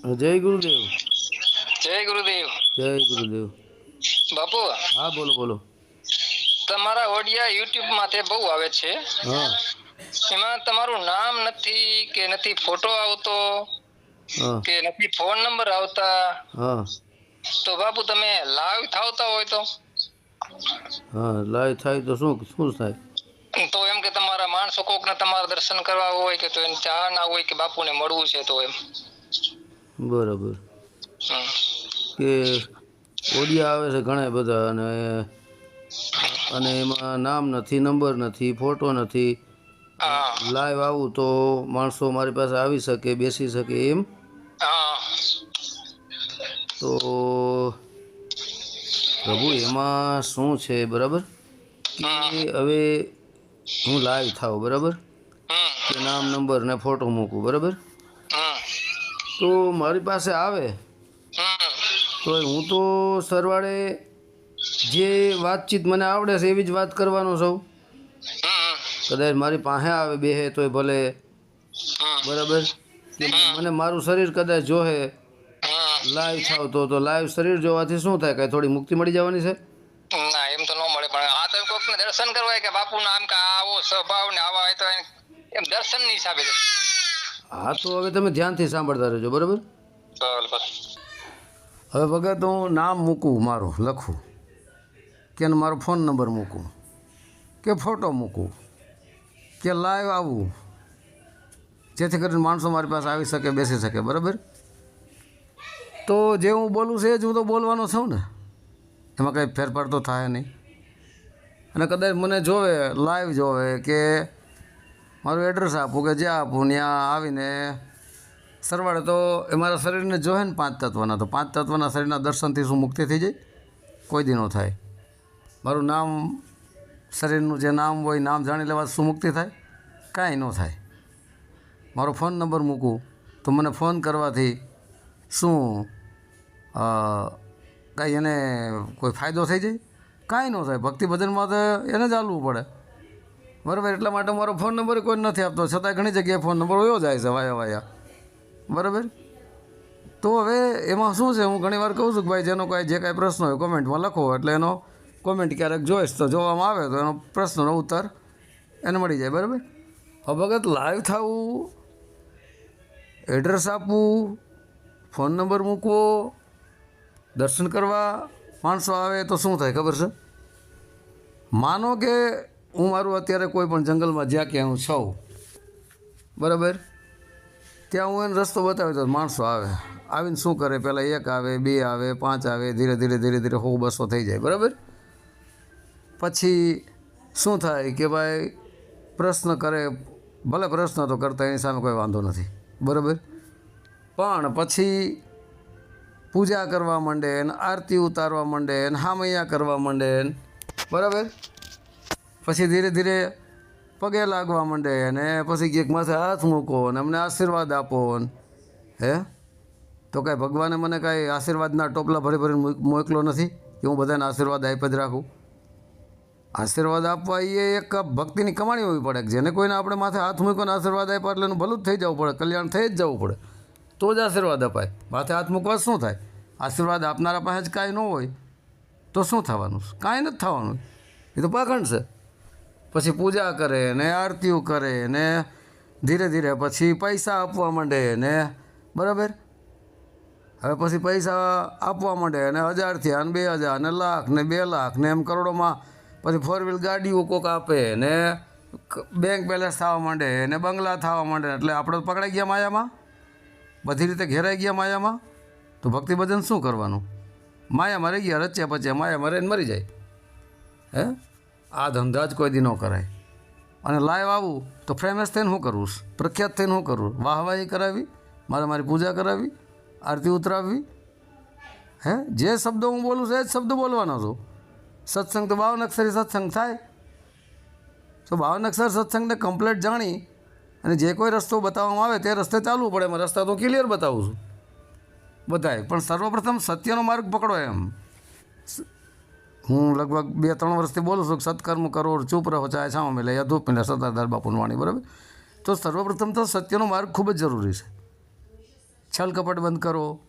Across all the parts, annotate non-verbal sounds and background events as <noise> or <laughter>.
જય ગુરુદેવ. જય ગુરુદેવ. જય ગુરુદેવ. બાપુ? હા બોલો બોલો. તમારા ઓડિયા યુટ્યુબમાં બહુ આવે છે. હા. એમાં તમારું નામ નથી કે નથી ફોટો આવતો કે નથી ફોન નંબર આવતા? હા. તો બાપુ તમે લાઈવ થાવતા હોય તો? હા લાઈવ થાય તો શું શું થાય? તો એમ કે તમારા માણસો કોકને તમારા દર્શન કરવા હોય કે તો એને ચા ના હોય કે બાપુને મળવું છે તો એમ. બરાબર. કે ઓડિયા આવે છે ઘણા બધા અને અને એમાં નામ નથી નંબર નથી ફોટો નથી. લાઈવ આવું તો માણસો મારી પાસે આવી શકે બેસી શકે એમ. તો પ્રભુ એમાં શું છે બરાબર? કે હવે હું લાઈવ થાવ બરાબર? કે નામ નંબર ને ફોટો મૂકું બરાબર? તો મારી પાસે આવે? તો હું તો સરવાળે જે વાતચીત મને આવડે છે એવી જ વાત કરવાનો છું. કદાચ મારી પાસે આવે બેહે તોય ભલે. બરાબર? મને મારું શરીર કદાચ જોહે લાઈવ થાવ તો તો લાઈવ શરીર જોવાથી શું થાય? કાંઈ થોડી મુક્તિ મળી જવાની છે? ના, એમ તો ન મળે, પણ આ તો કોક ને દર્શન કરવા કે બાપુ આમ કે આવો સ્વભાવ ને આવા હોય તો એમ- દર્શનની હિસાબે. હા તો હવે તમે ધ્યાનથી સાંભળતા રહેજો બરાબર? હવે વગર તો હું નામ મૂકું મારું લખું. કે મારો ફોન નંબર મૂકું કે ફોટો મૂકું કે લાઈવ આવવું જેથી કરીને માણસો મારી પાસે આવી શકે બેસી શકે બરાબર? તો જે હું બોલું છું એ જ હું તો બોલવાનો છું ને. એમાં કંઈ ફેરફાર તો થાય નહીં. અને કદાચ મને જોવે લાઈવ જોવે કે મારું એડ્રેસ આપું કે જ્યાં આપું, ત્યાં આવીને સરવાળે તો એ મારા શરીરને જોહે ને પાંચ તત્વના, તો પાંચ તત્વના શરીરના દર્શનથી શું મુક્તિ થઈ જાય? કોઈ દી ન થાય. મારું નામ, શરીરનું જે નામ હોય નામ જાણી લેવા શું મુક્તિ થાય? કાંઈ ન થાય. મારો ફોન નંબર મૂકું, તો મને ફોન કરવાથી શું કાંઈ એને કોઈ ફાયદો થઈ જાય? કાંઈ ન થાય. ભક્તિ ભજનમાં તો એને જ હાલવું પડે. બરાબર, એટલા માટે મારો ફોન નંબર કોઈ નથી આપતો. છતાં ઘણી જગ્યાએ ફોન નંબર વયો જાય છે, વાયા વાયા. બરાબર? તો હવે એમાં શું છે? હું ઘણીવાર કહું છું કે ભાઈ, જેનો કાંઈ જે કાંઈ પ્રશ્ન હોય કોમેન્ટમાં લખો. એટલે એનો કોમેન્ટ ક્યારેક જોઈશ તો જોવામાં આવે તો એનો પ્રશ્નનો ઉત્તર એને મળી જાય, બરાબર? અભગત લાઈવ થવું એડ્રેસ આપવું ફોન નંબર મૂકવો, દર્શન કરવા, માણસો આવે તો શું થાય, ખબર છે? માનો કે હું મારું અત્યારે કોઈ પણ જંગલમાં જ્યાં ક્યાં હું છું, બરાબર? ત્યાં હું એને રસ્તો બતાવી તો માણસો આવે. આવીને શું કરે? પહેલાં એક આવે, બે આવે, પાંચ આવે, ધીરે ધીરે ધીરે ધીરે હો બસો થઈ જાય, બરાબર? પછી શું થાય કે ભાઈ, પ્રશ્ન કરે, ભલે પ્રશ્ન તો કરતા એની સામે કોઈ વાંધો નથી, બરાબર? પણ પછી પૂજા કરવા માંડે ને આરતી ઉતારવા માંડે ને હામૈયા કરવા માંડે ને, બરાબર? પછી ધીરે ધીરે પગે લાગવા માંડે અને પછી ક્યાંક માથે હાથ મૂકો અને અમને આશીર્વાદ આપો હે? તો કાંઈ ભગવાને મને કાંઈ આશીર્વાદના ટોપલા ભરી ભરીને મોક- મોકલો નથી કે હું બધાને આશીર્વાદ આપી જ રાખું? આશીર્વાદ આપવા એ એક ભક્તિની કમાણી હોવી પડે કે જેને કોઈને આપણે માથે હાથ મૂકવાનો આશીર્વાદ આપ્યા એટલે એનું ભલું જ થઈ જવું પડે, કલ્યાણ થઈ જ જવું પડે. તો જ આશીર્વાદ અપાય. માથે હાથ મૂકવા શું થાય? આશીર્વાદ આપનારા પાસે જ કાંઈ ન હોય તો શું થવાનું? કાંઈ નથી થવાનું. એ તો પાખંડ છે. પછી પૂજા કરે ને આરતીઓ કરે ને ધીરે ધીરે પછી પૈસા આપવા માંડે ને, બરાબર? હવે પછી પૈસા આપવા માંડે અને હજારથી અને બે હજાર ને લાખ ને બે લાખ ને એમ કરોડોમાં પછી ફોર વ્હીલ ગાડીઓ કોક આપે ને બેંક બેલેન્સ થવા માંડે ને બંગલા થવા માંડે એટલે આપણે પકડાઈ ગયા માયામાં? બધી રીતે ઘેરાઈ ગયા માયામાં? તો ભક્તિ ભજન શું કરવાનું? માયામાં રહી ગયા, રચ્યા પચ્યા માયામાં રહીને મરી જાય. હે? આ ધંધા જ કોઈ દી ન કરાય. અને લાઈવ આવું તો ફેમસ થઈને શું કરવું પ્રખ્યાત થઈને શું કરવું વાહવાહી કરાવી, મારે મારી પૂજા કરાવી, આરતી ઉતરાવવી હે? જે શબ્દો હું બોલું છું, એ જ શબ્દ બોલવાનો છું. સત્સંગ તો બાવન અક્ષરી સત્સંગ થાય. તો બાવન અક્ષર સત્સંગને કમ્પ્લેટ જાણી અને જે કોઈ રસ્તો બતાવવામાં આવે તે રસ્તે ચાલવું પડે. એમાં રસ્તા તો ક્લિયર બતાવું છું. બધાય. પણ સર્વપ્રથમ સત્યનો માર્ગ પકડો એમ. હું લગભગ બે ત્રણ વર્ષથી બોલું છું કે સત્કર્મ કરો, ચૂપ રહો, ચાહે છામાં મિલે યા ધૂપ મિલે સત્તાધાર બાપુની વાણી બરાબર? તો સર્વપ્રથમ તો સત્યનો માર્ગ ખૂબ જ જરૂરી છે. છલ કપટ બંધ કરો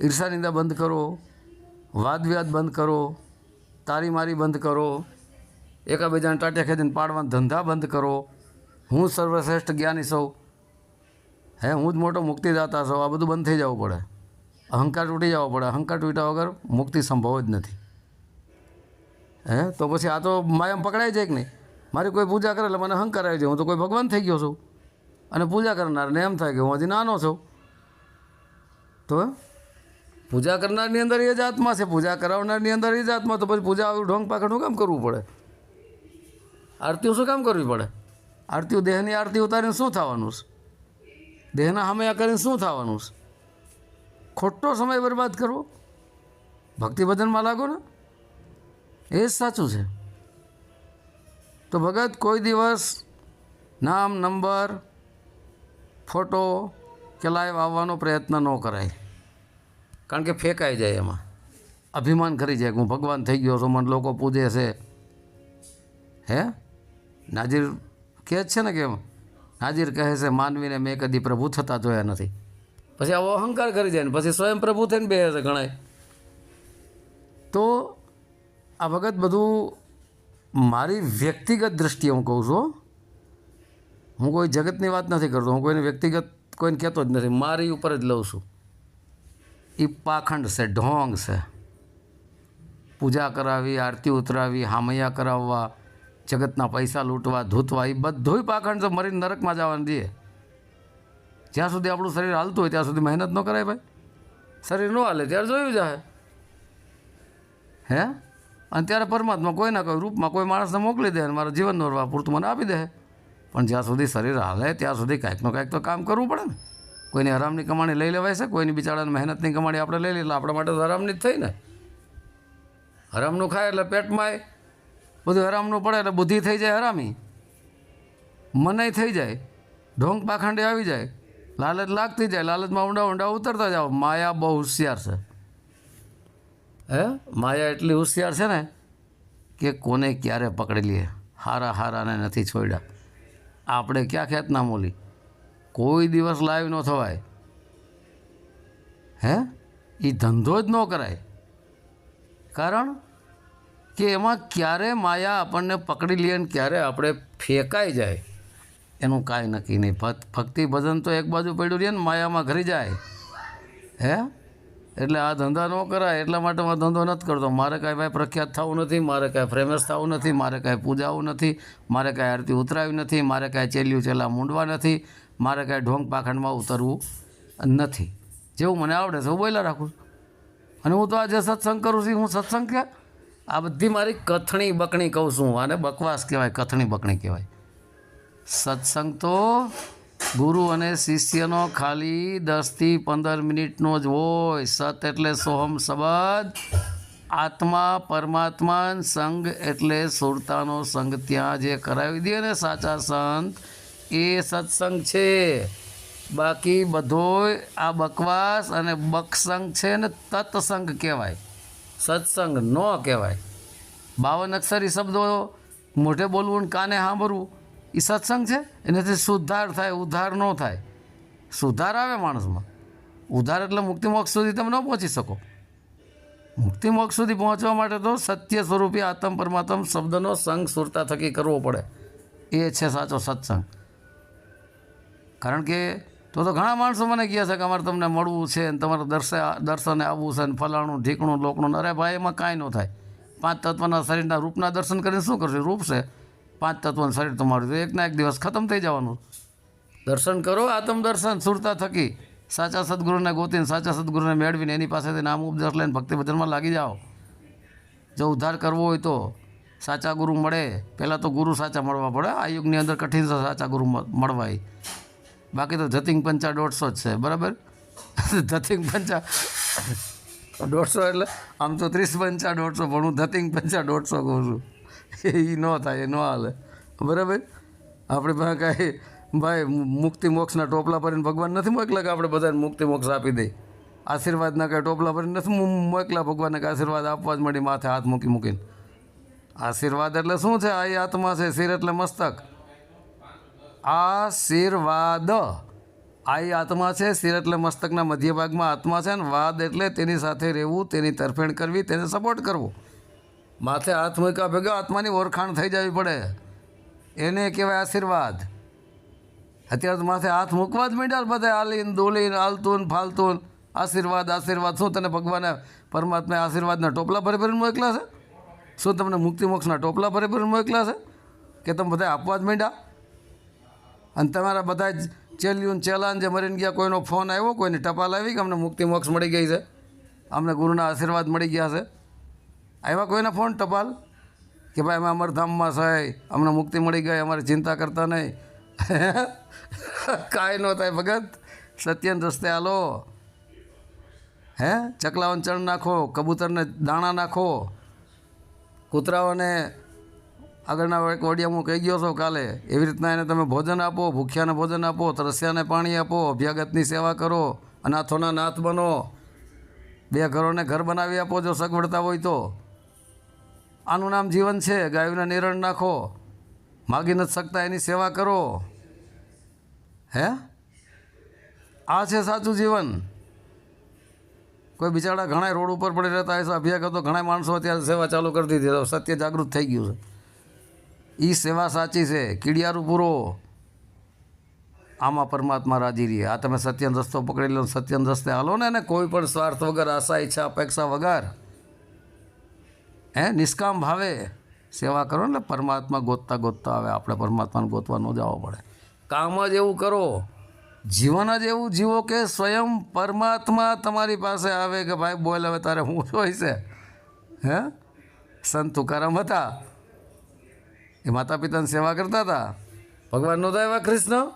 ઈર્ષાનિંદા બંધ કરો, વાદ વિવાદ બંધ કરો, તારી મારી બંધ કરો, એકાબીજાને ટાટિયા ખેંચીને પાડવાના ધંધા બંધ કરો. હું સર્વશ્રેષ્ઠ જ્ઞાની સૌ. હે, હું જ મોટો મુક્તિદાતા છું આ બધું બંધ થઈ જવું પડે. અહંકાર તૂટી જવો પડે. અહંકાર તૂટ્યા વગર મુક્તિ સંભવ જ નથી. હે? તો પછી આ તો માયામ પકડાઈ જાય કે નહીં? મારી કોઈ પૂજા કરે એટલે મને હંકાર આવી જાય. હું તો કોઈ ભગવાન થઈ ગયો છું. અને પૂજા કરનારને એમ થાય કે હું હજી નાનો છું. તો પૂજા કરનારની અંદર એ જ આત્મા છે. પૂજા કરાવનારની અંદર એ જ આત્મા. તો પછી પૂજા ઢોંગ પાખડનું કામ કરવું પડે? આરતીઓ શું કામ કરવી પડે? આરતીઓ દેહની આરતી ઉતારીને શું થવાનું છે? દેહના સામે આ કરીને શું થવાનું છે? ખોટો સમય બરબાદ કરવો? ભક્તિ ભજનમાં લાગો ને? એ જ સાચું છે. તો ભગત કોઈ દિવસ નામ, નંબર, ફોટો કે લાઈવ આવવાનો પ્રયત્ન ન કરાય કારણ કે ફેંકાઈ જાય એમાં. અભિમાન કરી જાય કે હું ભગવાન થઈ ગયો છું, મને લોકો પૂજે છે. હે? નાજીર કહે છે ને કે નાજીર કહે છે, માનવીને મેં કદી પ્રભુ થતા જોયા નથી. પછી આવો અહંકાર કરી જાય ને, પછી સ્વયં પ્રભુ થઈને બે છે ઘણાય. તો આ વખત બધું મારી વ્યક્તિગત દ્રષ્ટિએ હું કહું છું. હું કોઈ જગતની વાત નથી કરતો. હું કોઈને વ્યક્તિગત કોઈને કહેતો જ નથી. મારી ઉપર જ લઉં છું. એ પાખંડ છે, ઢોંગ છે. પૂજા કરાવી, આરતી ઉતરાવી, હામૈયા કરાવવા, જગતના પૈસા લૂંટવા, ધૂતવા, એ બધુંય પાખંડ છે, મરીને નરકમાં જવાનું દે જ્યાં સુધી આપણું શરીર હાલતું હોય, ત્યાં સુધી મહેનત ન કરાય ભાઈ. શરીર ન હાલે, ત્યારે જોયું જાય હે? અને ત્યારે પરમાત્મા કોઈના કોઈ રૂપમાં કોઈ માણસને મોકલી દે અને મારા જીવન નોરવા પૂરતું મને આપી દે. પણ જ્યાં સુધી શરીર હાલે, ત્યાં સુધી કાંઈકનું કાંઈક તો કામ કરવું પડે ને. કોઈની હરામની કમાણી લઈ લેવાય છે, કોઈની બિચારાને મહેનતની કમાણી આપણે લઈ લઈએ આપણા માટે તો હરામની જ થઈ ને. હરામનું ખાય એટલે પેટમાંય બધું હરામનું પડે એટલે બુદ્ધિ થઈ જાય હરામી. મનાઈ થઈ જાય. ઢોંગ પાખંડે આવી જાય. લાલચ લાગતી જાય, લાલચમાં ઊંડા ઊંડા ઉતરતા જાઓ. માયા બહુ હોશિયાર છે. હે? માયા એટલી હોશિયાર છે ને કે કોને ક્યારે પકડી લઈએ હારા હારાને નથી છોડ્યા. આપણે ક્યાં ખેતના મોલી? કોઈ દિવસ લાઈવ ન થવાય. હે? એ ધંધો જ ન કરાય. કારણ કે એમાં ક્યારે માયા આપણને પકડી લે ને ક્યારે આપણે ફેંકાઈ જાય, એનું કાંઈ નક્કી નહીં. ભક્ત ભજન તો એક બાજુ પડ્યું રહે ને, માયામાં ઘરી જાય. હે? એટલે આ ધંધા ન કરાય એટલા માટે હું ધંધો નથી કરતો. મારે કાંઈ ભાઈ પ્રખ્યાત થવું નથી, મારે કાંઈ ફેમસ થવું નથી, મારે કાંઈ પૂજાવું નથી, મારે કાંઈ આરતી ઉતરાવી નથી, મારે કાંઈ ચેલ્યું ચેલા મૂંડવા નથી, મારે કાંઈ ઢોંગ પાખંડમાં ઉતરવું નથી. જેવું મને આવડે છે હું બોલ્યા રાખું અને હું તો આજે સત્સંગ કરું છું, હું સત્સંગ કે આ બધી મારી કથણી બકણી કહું છું આને બકવાસ કહેવાય, કથણી બકણી કહેવાય. સત્સંગ તો ગુરુ અને શિષ્યનો ખાલી દસથી પંદર મિનિટનો જ હોય. સત એટલે સોહમ શબ્દ આત્મા પરમાત્મા સંગ એટલે સુરતાનો સંગ. ત્યાં જે કરાવી દે ને સાચા સંત, એ સત્સંગ છે. બાકી બધોય આ બકવાસ અને બકસંગ છે ને તત્સંગ કહેવાય. સત્સંગ ન કહેવાય. બાવન અક્ષરી શબ્દો મોઢે બોલવું ને કાને સાંભળવું? એ સત્સંગ છે? એનાથી સુધાર થાય ઉદ્ધાર ન થાય. સુધાર આવે માણસમાં. ઉદ્ધાર એટલે મુક્તિ મોક્ષ સુધી તમે ન પહોંચી શકો. મુક્તિ મોક્ષ સુધી પહોંચવા માટે તો સત્ય સ્વરૂપે આત્મ પરમાત્મ શબ્દનો સંગ સુરતા થકી કરવો પડે. એ છે સાચો સત્સંગ. કારણ કે તો તો ઘણા માણસો મને કહે છે કે અમારે તમને મળવું છે ને તમારે દર્શન દર્શને આવવું છે ને ફલાણું, ઢીકણું, લોકણું, અરે ભાઈ, એમાં કાંઈ ન થાય. પાંચ તત્વના શરીરના રૂપના દર્શન કરીને શું કરશે? રૂપ છે. પાંચ તત્વનું શરીર તમારું એકના એક દિવસ ખતમ થઈ જવાનું. દર્શન કરો, આત્મ દર્શન, સુરતા થકી. સાચા સદગુરુને ગોતીને સાચા સદગુરુને મેળવીને એની પાસેથી નામ ઉપદેશ લઈને ભક્તિ ભજનમાં લાગી જાઓ. જો ઉદ્ધાર કરવો હોય તો સાચા ગુરુ મળે. પહેલાં તો ગુરુ સાચા મળવા પડે. આ યુગની અંદર કઠિન છે સાચા ગુરુ મળવાય. મળવા બાકી તો જતિંગ પંચા દોઢસો જ છે. બરાબર? <laughs> ધતિંગ પંચા દોઢસો એટલે આમ તો ત્રીસ પંચા દોઢસો, પણ હું ધતિંગ પંચા દોઢસો કહું છું. એ ન થાય, એ ન હાલે. બરાબર? આપણે પાસે કાંઈ, ભાઈ મુક્તિ મોક્ષના ટોપલા ભરીને ભગવાન નથી મોકલા કે આપણે બધાને મુક્તિ મોક્ષ આપી દઈએ આશીર્વાદના કાંઈ ટોપલા ભરીને નથી મોકલા ભગવાનને કે આશીર્વાદ આપવા જ મળી માથે હાથ મૂકી મૂકીને? આશીર્વાદ એટલે શું છે? આ આત્મા છે, શિર એટલે મસ્તક. આશીર્વાદ. આ આત્મા છે, શિર એટલે મસ્તકના મધ્ય ભાગમાં આત્મા છે ને, વાદ એટલે તેની સાથે રહેવું, તેની તરફેણ કરવી, તેને સપોર્ટ કરવો. માથે હાથ મૂક્યા ભેગા આત્માની ઓળખાણ થઈ જવી પડે. એને કહેવાય આશીર્વાદ. અત્યારે તો માથે હાથ મૂકવા જ માંડ્યા બધા, આલીન, દોલીન આલતું ફાલતું આશીર્વાદ આશીર્વાદ. શું તને ભગવાને પરમાત્માએ આશીર્વાદના ટોપલા ભરી ભરીને મોકલા છે? શું તમને મુક્તિ મોક્ષના ટોપલા ભરી ભરીને મોકલા છે? કે તમે બધા આપવા જ માંડ્યા? અને તમારા બધા જ ચેલ્યું ચેલાન જે મરીને ગયા, કોઈનો ફોન આવ્યો, કોઈની ટપાલ આવી કે અમને મુક્તિ મોક્ષ મળી ગઈ છે? અમને ગુરુના આશીર્વાદ મળી ગયા છે. આવ્યા કોઈના ફોન ટપાલ? કે ભાઈ અમે અમરધામમાં છે, અમને મુક્તિ મળી ગઈ, અમારે ચિંતા કરતા નહીં. <laughs> કાંઈ ન થાય ભગત. સત્યન રસ્તે હાલો. હે? ચકલાઓને ચણ નાખો, કબૂતરને દાણા નાખો. કૂતરાઓને આગળના એક વડિયામાં કહી ગયો છો કાલે, એવી રીતના એને તમે ભોજન આપો, ભૂખ્યાને ભોજન આપો, તરસ્યાને પાણી આપો, અભ્યાગતની સેવા કરો, અનાથોના નાથ બનો. બે ઘરોને ઘર બનાવી આપો જો સગવડતા હોય તો. આનું નામ જીવન છે. ગાયોને નિરણ નાખો. માગી નથી શકતા, એની સેવા કરો. હે? આ છે સાચું જીવન. કોઈ બિચારા ઘણા રોડ ઉપર પડી રહેતા હશે અભ્યાસ કરતો ઘણા માણસો અત્યારે સેવા ચાલુ કરી દીધી સત્ય જાગૃત થઈ ગયું છે. એ સેવા સાચી છે. કીડિયારું પૂરો. આમાં પરમાત્મા રાજી રહીએ આ તમે સત્યન રસ્તો પકડી લો, સત્યન રસ્તે હાલો ને કોઈ પણ સ્વાર્થ વગર, આશા, ઈચ્છા, અપેક્ષા વગર હે, નિષ્કામ ભાવે સેવા કરો ને પરમાત્મા ગોતતા ગોતતા આવે. આપણે પરમાત્માને ગોતવા ન જવા પડે. કામ જ એવું કરો. જીવન જ એવું જીવો કે સ્વયં પરમાત્મા તમારી પાસે આવે કે ભાઈ બોલ, હવે તારે હું જોઈશે? હે? સંત તુકારામ હતા. એ માતા પિતાની સેવા કરતા હતા. ભગવાન નહોતા એવા કૃષ્ણ?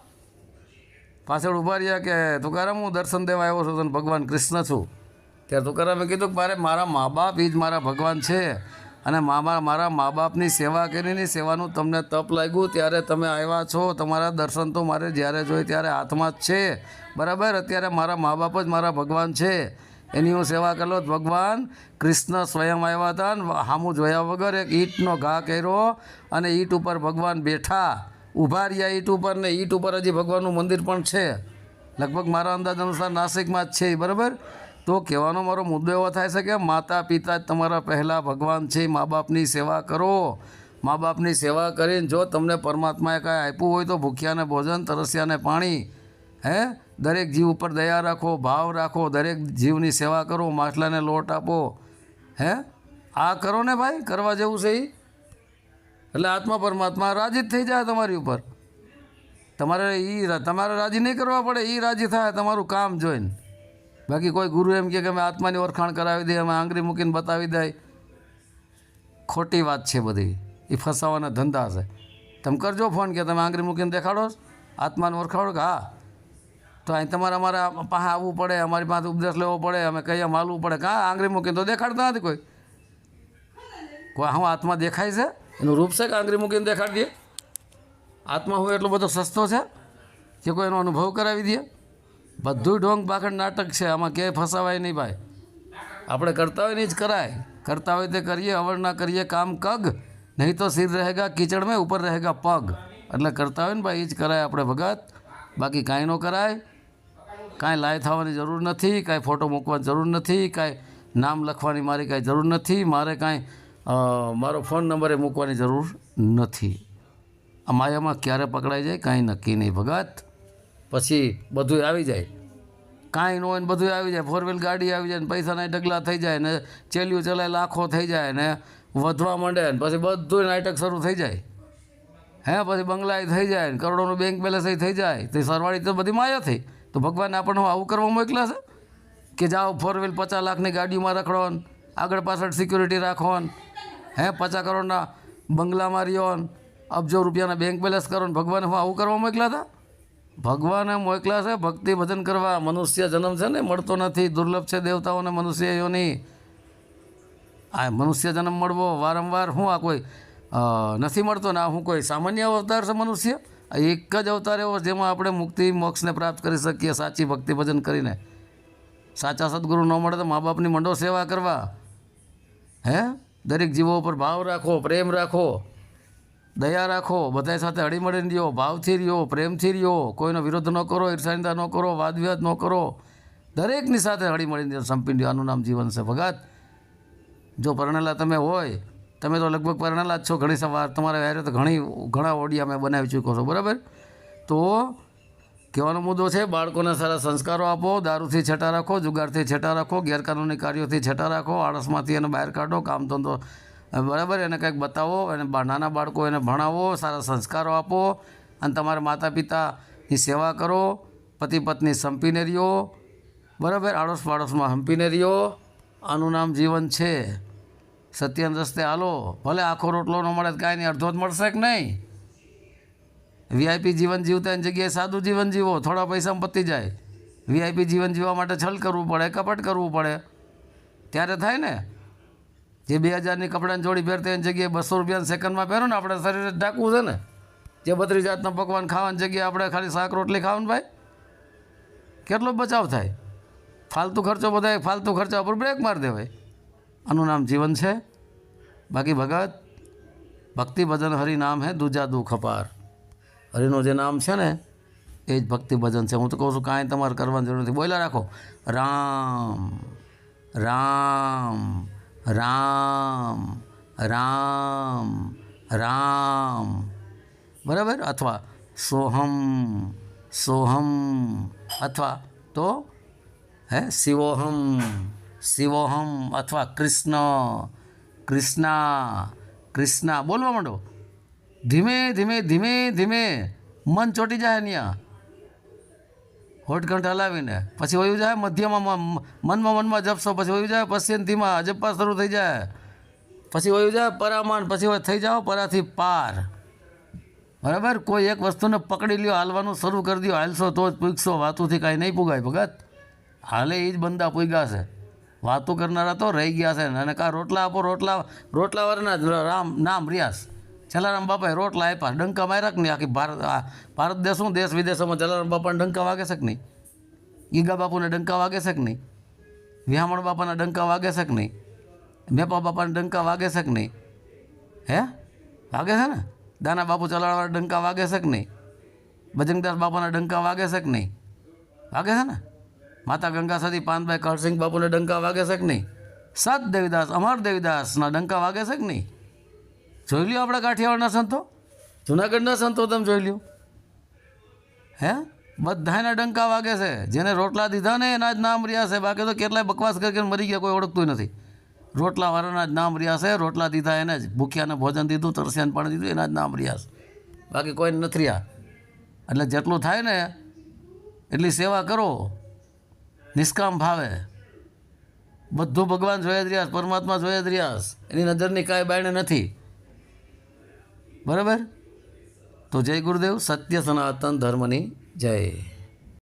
પાછળ ઊભા રહ્યા કે, તુકારામ, હું દર્શન દેવા આવ્યો છું અને ભગવાન કૃષ્ણ છું. ત્યારે તુકારામે કીધું કે મારે મારા મા બાપ એ જ મારા ભગવાન છે. અને મામા, મારા મા બાપની સેવા કરીને સેવાનું તમને તપ લાગ્યું ત્યારે તમે આવ્યા છો. તમારા દર્શન તો મારે જ્યારે જોઈએ ત્યારે હાથમાં જ છે. બરાબર? અત્યારે મારા મા બાપ જ મારા ભગવાન છે. એની હું સેવા કરલો ભગવાન, કૃષ્ણ સ્વયં આવ્યા હતા ને હામું જોયા વગર એક ઈંટનો ઘા કર્યો અને ઈંટ ઉપર ભગવાન બેઠા. ઊભા રહ્યા ઈંટ ઉપર ને ઈંટ ઉપર હજી ભગવાનનું મંદિર પણ છે. લગભગ મારા અંદાજ અનુસાર નાસિકમાં જ છે બરાબર? તો કહેવાનો મારો મુદ્દો એવો થાય છે કે માતા પિતા જ તમારા પહેલાં ભગવાન છે મા બાપની સેવા કરો. મા બાપની સેવા કરીને જો તમને પરમાત્માએ કાંઈ આપ્યું હોય તો ભૂખ્યાને ભોજન, તરસ્યાને પાણી, હે? દરેક જીવ ઉપર દયા રાખો, ભાવ રાખો, દરેક જીવની સેવા કરો, માછલાને લોટ આપો, હે? આ કરો ને ભાઈ, કરવા જેવું છે એ એટલે આત્મા પરમાત્મા રાજી થઈ જાય તમારી ઉપર. તમારે એ તમારે રાજી નહીં કરવા પડે એ રાજી થાય, તમારું કામ જોઈને. બાકી કોઈ ગુરુ એમ કે અમે આત્માની ઓળખાણ કરાવી દઈએ, અમે આંગળી મૂકીને બતાવી દઈએ ખોટી વાત છે બધી. એ ફસાવાના ધંધા છે. તમે કરજો ફોન કે તમે આંગળી મૂકીને દેખાડો? આત્માને ઓળખાડો કે હા. તો અહીં તમારે અમારા પાસે આવવું પડે, અમારી પાસે ઉપદેશ લેવો પડે, અમે કહીએ માલવું પડે. કાં આંગળી મૂકીને તો દેખાડતા નથી કોઈ? કોઈ હું આત્મા દેખાય છે? એનું રૂપ છે કે આંગળી મૂકીને દેખાડી દે? આત્મા હોય એટલો બધો સસ્તો છે કે કોઈ એનો અનુભવ કરાવી દે? બધું ઢોંગ પાખંડ નાટક છે, આમાં ક્યાંય ફસાવાય નહીં ભાઈ. આપણે કરતા હોય ને જ કરાય. કરતા હોય તે કરીએ, અવર ના કરીએ, કામ કગ, નહીં તો સિર રહેગા, કીચડ મેં, ઉપર રહેગા પગ. એટલે કરતા હોય ને ભાઈ, એ જ કરાય આપણે ભગત. બાકી કાંઈ ન કરાય. કાંઈ લાય થવાની જરૂર નથી, કાંઈ ફોટો મૂકવાની જરૂર નથી, કાંઈ નામ લખવાની મારી કાંઈ જરૂર નથી, મારે કાંઈ મારો ફોન નંબરે મૂકવાની જરૂર નથી. આ માયામાં ક્યારે પકડાઈ જાય? કાંઈ નક્કી નહીં ભગત. પછી બધું આવી જાય. કાંઈ ન હોય ને બધું આવી જાય. ફોર વ્હીલ ગાડી આવી જાય ને પૈસાના ઢગલા થઈ જાય ને ચેલ્યું ચલાય, લાખો થઈ જાય ને વધવા માંડે ને પછી બધું નાટક શરૂ થઈ જાય. હે, પછી બંગલાએ થઈ જાય ને કરોડોનું બેંક બેલેન્સ થઈ જાય. તો સરવાળી તો બધી માયા થઈ. તો ભગવાન આપણને આવું કરવા મોકલા છે? કે જાઓ ફોર વ્હીલ પચાસ લાખની ગાડીમાં રખડો આગળ પાછળ સિક્યુરિટી રાખો હે, પચાસ કરોડના બંગલામાં રહ્યો અબજો રૂપિયાના બેંક બેલેન્સ કરો ભગવાને હું આવું કરવા મોકલા હતા? ભગવાને મોકલા છે, ભક્તિ ભજન કરવા. મનુષ્ય જન્મ છે ને, મળતો નથી. દુર્લભ છે દેવતાઓને મનુષ્ય યોની આ મનુષ્ય જન્મ મળવો, વારંવાર હું આ કોઈ નથી મળતો ને, આ હું કોઈ સામાન્ય અવતાર છે મનુષ્ય? એક જ અવતાર એવો જેમાં આપણે મુક્તિ મોક્ષને પ્રાપ્ત કરી શકીએ, સાચી ભક્તિ ભજન કરીને. સાચા સદગુરુ ન મળે તો મા બાપની મંડો સેવા કરવા. હે? દરેક જીવો ઉપર ભાવ રાખો, પ્રેમ રાખો. દયા રાખો બધા સાથે હળીમળીને રહ્યો, ભાવથી રહ્યો, પ્રેમથી રહ્યો, કોઈનો વિરોધ ન કરો, ઈર્ષાનિંદા ન કરો, વાદવિવાદ ન કરો. દરેકની સાથે હળીમળીને રહ્યો સંપીને આનું નામ જીવન છે ભગત. જો પરણેલા તમે હોય, તમે તો લગભગ પરણેલા જ છો ઘણી સવાર, તમારે હારે તો ઘણી, ઘણા ઓડિયા મેં બનાવી ચૂકો છો, બરાબર? તો કહેવાનો મુદ્દો છે, બાળકોને સારા સંસ્કારો આપો, દારૂથી છેટા રાખો, જુગારથી છેટા રાખો, ગેરકાનૂની કાર્યોથી છેટા રાખો, આળસમાંથી એને બહાર કાઢો કામ ધંધો બરાબર. એને કંઈક બતાવો, એને નાના બાળકો એને ભણાવો, સારા સંસ્કારો આપો અને તમારા માતા પિતાની સેવા કરો પતિ પત્ની સંપીને રહ્યો. બરાબર? આડોશ પાડોશમાં હંપીને રહ્યો. આનું નામ જીવન છે. સત્યન રસ્તે હાલો. ભલે આખો રોટલો ન મળે કાંઈ નહીં, અડધો જ મળશે કે નહીં? વીઆઈપી જીવન જીવતા એની જગ્યાએ સાદું જીવન જીવો. થોડા પૈસામાં પતી જાય. વીઆઈપી જીવન જીવવા માટે છલ કરવું પડે, કપટ કરવું પડે. ત્યારે થાય ને? જે બે હજારની કપડાની જોડી પહેરતા એની જગ્યાએ બસો રૂપિયા સેકન્ડમાં પહેરો ને, આપણે શરીર ઢાંકવું છે ને. જે બત્રીસ જાતના પકવાન ખાવાની જગ્યાએ આપણે ખાલી શાક રોટલી ખાવાનું ભાઈ? કેટલો બચાવ થાય? ફાલતુ ખર્ચો બધા ફાલતુ ખર્ચા ઉપર બ્રેક મારી દેવાય. આનું નામ જીવન છે. બાકી ભગત, ભક્તિ ભજન હરિ નામ હે દુજા દુઃખ અપાર. હરિનું જે નામ છે ને, એ જ ભક્તિ ભજન છે. હું તો કહું છું, કાંઈ તમારે કરવાની જરૂર નથી. બોલ્યા રાખો. રામ રામ. રામ રામ રામ. બરાબર? અથવા સોહમ સોહમ. અથવા તો, હે, શિવોહમ શિવોહમ અથવા કૃષ્ણ, કૃષ્ણા કૃષ્ણા. બોલવા માંડો. ધીમે ધીમે ધીમે ધીમે. મન ચોટી જાય ત્યાં હોટકંઠ હલાવીને, પછી વયું જાય, મધ્યમાં મનમાં મનમાં જપશો, પછી વયું જાય પશ્ચિમથીમાં અજપ્પા શરૂ થઈ જાય. પછી વયું જાય, પરામાન, પછી થઈ જાઓ પરાથી પાર. બરાબર? કોઈ એક વસ્તુને પકડી લ્યો, હાલવાનું શરૂ કરી દો હાલશો તો જ પૂગશો, વાતુથી કાંઈ નહીં પૂગાય, ભગત. હાલે એ જ બંદા પૂગ્યા છે. વાતો કરનારા તો રહી ગયા છે. અને કાં રોટલા આપો, રોટલા, રોટલાવાળાના રામ, નામ રિયાસ જલારામ બાપાએ રોટલા આપ્યા ડંકા માર્યા કે નહીં આખી ભારત આ ભારત દેશ શું દેશ વિદેશોમાં જલારામ બાપાને ડંકા વાગે છે કે નહીં ગીગા બાપુને ડંકા વાગે છે કે નહીં વ્યામણ બાપાના ડંકા વાગે છે કે નહીં મેપા બાપાને ડંકા વાગે છે કે નહીં હે વાગે છે ને દાના બાપુ ચલાવવાળા ડંકા વાગે છે કે નહીં બજરંગદાસ બાપાના ડંકા વાગે છે કે નહીં વાગે છે ને માતા ગંગા સતી પાનભાઈ કરસિંહ બાપુને ડંકા વાગે છે કે નહીં સત દેવીદાસ અમર દેવીદાસના ડંકા વાગે છે કે નહીં જોઈ લ્યો આપણા કાઠિયાવાડના સંતો? જુનાગઢના સંતો તમે જોઈ લ્યો. હે? બધાના ડંકા વાગે છે. જેને રોટલા દીધા ને એના જ નામ રહ્યા છે. બાકી તો કેટલાય બકવાસ કરીને મરી ગયા, કોઈ ઓળખતું નથી. રોટલાવાળાના જ નામ રહ્યા છે. રોટલા દીધા એને જ. ભૂખ્યાને ભોજન દીધું, તરસ્યાને પાણી દીધું, એના જ નામ રહ્યા છે. બાકી કોઈ નથી રહ્યા. એટલે જેટલું થાય ને એટલી સેવા કરો. નિષ્કામ ભાવે. બધું ભગવાન જોયા જ રહ્યા પરમાત્મા જોયા જ રહ્યા એની નજરની કાંઈ બાયણે નથી. બરાબર? તો જય ગુરુદેવ સત્ય સનાતન ધર્મની જય.